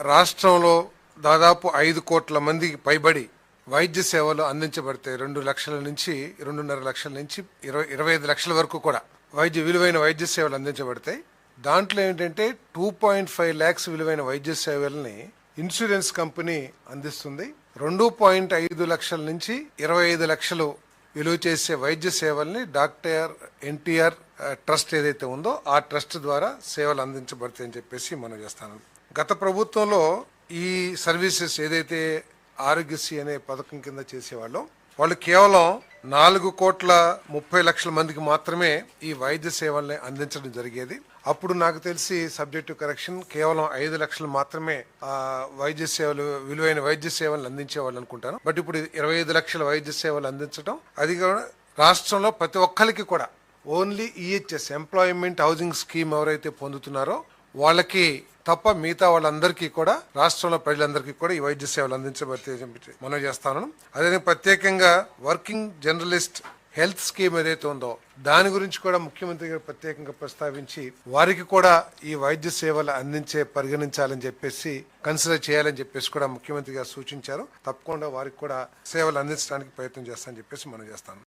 రాష్ట్రంలో దాదాపు ఐదు కోట్ల మందికి పైబడి వైద్య సేవలు అందించబడతాయి. రెండు లక్షల నుంచి రెండున్నర లక్షల నుంచి ఇరవై ఇరవై ఐదు లక్షల వరకు కూడా వైద్య విలువైన వైద్య సేవలు అందించబడతాయి. దాంట్లో ఏంటంటే టూ పాయింట్ ఫైవ్ ల్యాక్స్ విలువైన వైద్య సేవల్ని ఇన్సూరెన్స్ కంపెనీ అందిస్తుంది. రెండు పాయింట్ ఐదు లక్షల నుంచి ఇరవై ఐదు లక్షలు విలువ చేసే వైద్య సేవల్ని డాక్టర్ ఎన్టీఆర్ ట్రస్ట్ ఏదైతే ఉందో ఆ ట్రస్ట్ ద్వారా సేవలు అందించబడతాయని చెప్పేసి మనం చేస్తాను. గత ప్రభుత్వంలో ఈ సర్వీసెస్ ఏదైతే ఆరోగ్యశ్రీ అనే పథకం కింద చేసేవాళ్ళం వాళ్ళు కేవలం నాలుగు కోట్ల ముప్పై లక్షల మందికి మాత్రమే ఈ వైద్య సేవల్ని అందించడం జరిగేది. అప్పుడు నాకు తెలిసి సబ్జెక్టు కరెక్షన్ కేవలం ఐదు లక్షలు మాత్రమే వైద్య సేవలు విలువైన వైద్య సేవలు అందించేవాళ్ళు అనుకుంటాను. బట్ ఇప్పుడు ఇరవై ఐదు లక్షల వైద్య సేవలు అందించడం అది రాష్ట్రంలో ప్రతి ఒక్కరికి కూడా only EHS employment housing scheme ఎవరైతే పొందుతున్నారో వాళ్ళకి తప్ప మిగతా వాళ్ళందరికీ కూడా రాష్ట్రంలో ప్రజలందరికీ కూడా ఈ వైద్య సేవలు అందించబడితే మనం చేస్తాను. అదే ప్రత్యేకంగా వర్కింగ్ జర్నలిస్ట్ హెల్త్ స్కీమ్ ఏదైతే ఉందో దాని గురించి కూడా ముఖ్యమంత్రి గారు ప్రత్యేకంగా ప్రస్తావించి వారికి కూడా ఈ వైద్య సేవలు అందించే పరిగణించాలని చెప్పేసి కన్సిడర్ చేయాలని చెప్పేసి కూడా ముఖ్యమంత్రి గారు సూచించారు. తప్పకుండా వారికి కూడా సేవలు అందించడానికి ప్రయత్నం చేస్తానని చెప్పేసి మనం చేస్తాను.